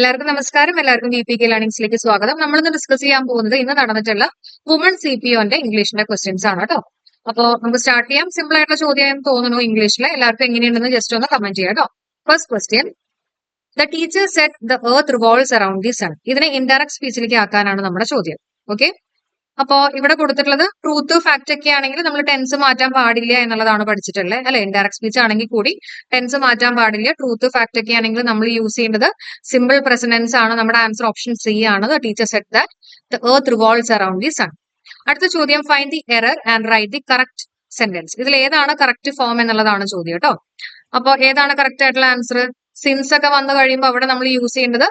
എല്ലാവർക്കും നമസ്കാരം. എല്ലാവർക്കും വി പി കെ ലേണിംഗ്സിലേക്ക് സ്വാഗതം. നമ്മൾ ഇന്ന് ഡിസ്കസ് ചെയ്യാൻ പോകുന്നത് ഇന്ന് നടന്നിട്ടുള്ള വുമൺ സി പി ഒന്റെ ഇംഗ്ലീഷിന്റെ ക്വസ്റ്റ്യൻസ് ആണ് കേട്ടോ അപ്പോ നമുക്ക് സ്റ്റാർട്ട് ചെയ്യാം. സിമ്പിൾ ആയിട്ടുള്ള ചോദ്യം തോന്നുന്നു ഇംഗ്ലീഷിൽ എല്ലാവർക്കും എങ്ങനെയുണ്ടെന്ന് ജസ്റ്റ് ഒന്ന് കമന്റ് ചെയ്യാം കേട്ടോ first question the teacher set the earth revolves around the sun ഇതിനെ ഇൻഡയറക്ട് സ്പീച്ചിലേക്ക് ആക്കാനാണ് നമ്മുടെ ചോദ്യം. ഓക്കെ അപ്പോ ഇവിടെ കൊടുത്തിട്ടുള്ളത് ട്രൂത്ത് ഫാക്ട് ഒക്കെ ആണെങ്കിൽ നമ്മൾ ടെൻസ് മാറ്റാൻ പാടില്ല എന്നുള്ളതാണ് പഠിച്ചിട്ടുള്ളത് അല്ലെ? ഇൻഡയറക്ട് സ്പീച്ച് ആണെങ്കിൽ കൂടി ടെൻസ് മാറ്റാൻ പാടില്ല. ട്രൂത്ത് ഫാക്ട് ഒക്കെ ആണെങ്കിൽ നമ്മൾ യൂസ് ചെയ്യേണ്ടത് സിമ്പിൾ പ്രസന്റൻസ് ആണ്. നമ്മുടെ ആൻസർ ഓപ്ഷൻ സി ആണ്. Teacher said that the earth revolves around the sun അടുത്ത ചോദ്യം find the error and write the correct sentence ഇതിൽ ഏതാണ് കറക്റ്റ് ഫോം എന്നുള്ളതാണ് ചോദ്യം കേട്ടോ. അപ്പൊ ഏതാണ് കറക്റ്റ് ആയിട്ടുള്ള ആൻസർ സിൻസ് ഒക്കെ വന്നു കഴിയുമ്പോൾ അവിടെ നമ്മൾ യൂസ് ചെയ്യേണ്ടത്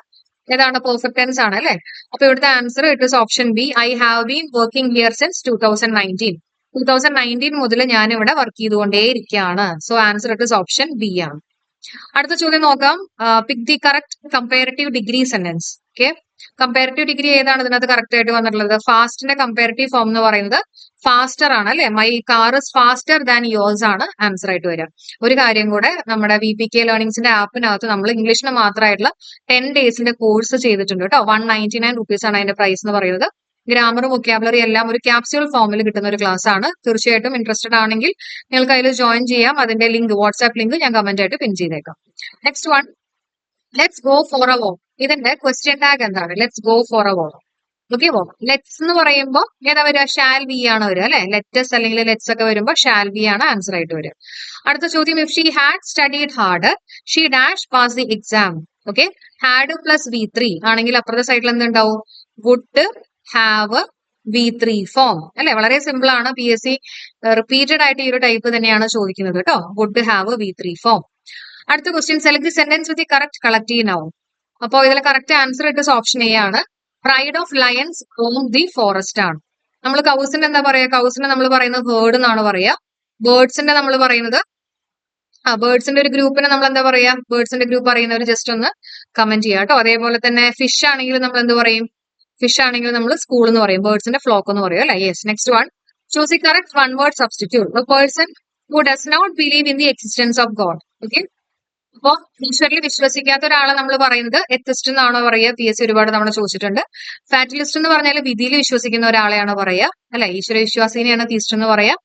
ഏതാണ് പെർഫെക്റ്റ് ടെൻസ് ആണ് അല്ലെ? അപ്പൊ ഇവിടുത്തെ answer it is option B I have been working here since two thousand nineteen two thousand nineteen മുതൽ ഞാൻ ഇവിടെ വർക്ക് ചെയ്തുകൊണ്ടേ ഇരിക്കുകയാണ് so answer it is option B ആണ്. അടുത്ത ചോദ്യം നോക്കാം. Pick the correct comparative degree sentence okay comparative degree ഏതാണ് ഇതിനകത്ത് കറക്റ്റ് ആയിട്ട് വന്നിട്ടുള്ളത്? ഫാസ്റ്റിന്റെ കമ്പാരിറ്റീവ് ഫോം എന്ന് പറയുന്നത് ഫാസ്റ്റർ ആണ് അല്ലെ? My car is faster than yours ആണ് ആൻസർ ആയിട്ട് വരിക. ഒരു കാര്യം കൂടെ നമ്മുടെ വി പി കെ ലേണിംഗ്സിന്റെ ആപ്പിനകത്ത് നമ്മൾ ഇംഗ്ലീഷിന് മാത്രമായിട്ടുള്ള ടെൻ ഡേയ്സിന്റെ കോഴ്സ് ചെയ്തിട്ടുണ്ട് കേട്ടോ. വൺ നയന്റി നയൻ റുപ്പീസ് ആണ് അതിന്റെ പ്രൈസ് എന്ന് പറയുന്നത്. ഗ്രാമറും വൊക്കാബുലറി എല്ലാം ഒരു ക്യാപ്സ്യൂൾ ഫോമിൽ കിട്ടുന്ന ഒരു ക്ലാസ് ആണ്. തീർച്ചയായിട്ടും ഇൻട്രസ്റ്റഡ് ആണെങ്കിൽ നിങ്ങൾക്ക് അതിൽ ജോയിൻ ചെയ്യാം. അതിന്റെ ലിങ്ക് വാട്സ്ആപ്പ് ലിങ്ക് ഞാൻ കമന്റ് ആയിട്ട് പിൻ ചെയ്തേക്കാം. Next one let's go for a walk ഇതിന്റെ ക്വസ്റ്റ്യൻ ടാഗ് എന്താണ്? Let's go for a walk okay walk let's എന്ന് പറയുമ്പോൾ ഏതാ വരിക? ഷാൽ ബി ആണ് വരിക അല്ലെ? ലെറ്റസ് അല്ലെങ്കിൽ ലെറ്റ്സ് ഒക്കെ വരുമ്പോൾ ഷാൽ ബി ആണ് ആൻസർ ആയിട്ട് വരിക. അടുത്ത ചോദ്യം if she had studied hard she dash pass the exam okay had plus V three ആണെങ്കിൽ അപ്പുറത്തെ സൈഡിൽ എന്തുണ്ടാവും? Would have V three form അല്ലെ? വളരെ സിമ്പിൾ ആണ്. പി എസ് സി റിപ്പീറ്റഡ് ആയിട്ട് ഈ ഒരു ടൈപ്പ് തന്നെയാണ് ചോദിക്കുന്നത് കേട്ടോ. Would have V three form അടുത്ത question select sentence with correct collective noun അപ്പോൾ ഇതിലെ correct answer it option A ആണ്. Pride of lions on the forest ആണ്. നമ്മൾ കൗസിന്റെ എന്താ പറയാ? കൗസിന്റെ നമ്മൾ പറയുന്നത് ബേർഡ് എന്നാണ് പറയുക ബേർഡ്സിന്റെ നമ്മൾ പറയുന്നത് ആ ബേർഡ്സിന്റെ ഒരു ഗ്രൂപ്പിനെ നമ്മൾ എന്താ പറയാ? ബേർഡ്സിന്റെ ഗ്രൂപ്പ് പറയുന്നവർ ജസ്റ്റ് ഒന്ന് കമന്റ് ചെയ്യാം കേട്ടോ. അതേപോലെ തന്നെ ഫിഷ് ആണെങ്കിൽ നമ്മൾ എന്ത് പറയും? ഫിഷ് ആണെങ്കിൽ നമ്മൾ സ്കൂൾ എന്ന് പറയും. ബേർഡ്സിന്റെ ഫ്ലോക്ക് എന്ന് പറയും അല്ലേ? Yes next one choose the correct one word substitute person who does not believe in the existence of God okay അപ്പോ ഈശ്വരിൽ വിശ്വസിക്കാത്ത ഒരാളെ നമ്മൾ പറയുന്നത് എത്തിസ്റ്റ് എന്നാണോ പറയുക? പി എസ് സി ഒരുപാട് തവണ ചോദിച്ചിട്ടുണ്ട്. ഫാറ്റലിസ്റ്റ് എന്ന് പറഞ്ഞാൽ വിധിയിൽ വിശ്വസിക്കുന്ന ഒരാളെയാണ് പറയുക? അല്ലെ? ഈശ്വര വിശ്വാസിനെയാണ് തീസ്റ്റ് എന്ന് പറയാ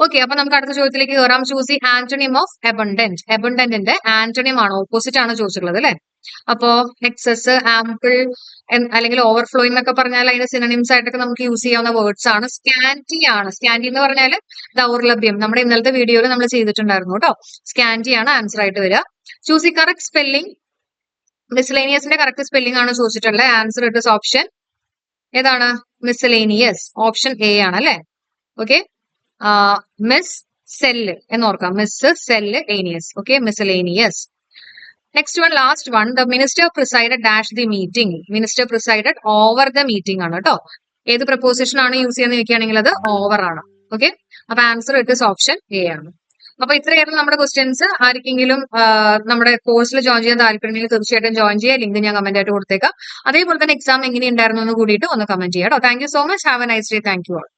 ഓക്കെ അപ്പൊ നമുക്ക് അടുത്ത ചോദ്യത്തിലേക്ക് കയറാം choose the antonym of abundant എബണ്ടന്റിന്റെ antonym ആണ്? ഓപ്പോസിറ്റ് ആണ് ചോദിച്ചിട്ടുള്ളത് അല്ലെ? അപ്പോ എക്സസ് ആംപിൾ അല്ലെങ്കിൽ ഓവർഫ്ലോ എന്നൊക്കെ പറഞ്ഞാൽ അതിന്റെ സിനണിംസ് ആയിട്ടൊക്കെ നമുക്ക് യൂസ് ചെയ്യാവുന്ന വേർഡ്സ് ആണ്. സ്കാന്റി ആണ്. സ്കാന്റി എന്ന് പറഞ്ഞാൽ ദൗർലഭ്യം. നമ്മുടെ ഇന്നലത്തെ വീഡിയോയിൽ നമ്മൾ ചെയ്തിട്ടുണ്ടായിരുന്നു കേട്ടോ. സ്കാന്റി ആണ് ആൻസർ ആയിട്ട് വരിക. ചൂസ് ദി കറക്റ്റ് സ്പെല്ലിംഗ് മിസ്ലേനിയസിന്റെ കറക്റ്റ് സ്പെല്ലിംഗ് ആണ് ചോദിച്ചിട്ടുള്ളത്. ആൻസർ ഇട്ട് ഓപ്ഷൻ ഏതാണ്? മിസ്ലേനിയസ് ഓപ്ഷൻ എ ആണ് അല്ലെ? ഓക്കെ മിസ് സെല്ല് എന്ന് ഓർക്കാം. Miscellaneous okay miscellaneous next one last one the minister presided dash the meeting minister presided over the meeting ആണ് കേട്ടോ ഏത് പ്രപ്പോസിഷൻ ആണ് യൂസ് ചെയ്യാൻ നിൽക്കുകയാണെങ്കിൽ അത് ഓവർ ആണ്. ഓക്കെ അപ്പൊ ആൻസർ ഇസ് ഓപ്ഷൻ എ ആണ്. അപ്പൊ ഇത്രയായിരുന്നു നമ്മുടെ ക്വസ്റ്റ്യൻസ് ആർക്കെങ്കിലും നമ്മുടെ കോഴ്സിൽ ജോയിൻ ചെയ്യാൻ താല്പര്യമെങ്കിൽ തീർച്ചയായിട്ടും ജോയിൻ ചെയ്യുക. ലിങ്ക് ഞാൻ കമന്റ് ആയിട്ട് കൊടുത്തേക്കാം. അതേപോലെ തന്നെ എക്സാം എങ്ങനെ എങ്ങനെയുണ്ടായിരുന്നു എന്ന് കൂടിയിട്ട് ഒന്ന് കമന്റ് ചെയ്യാം കേട്ടോ thank you so much have a nice day thank you all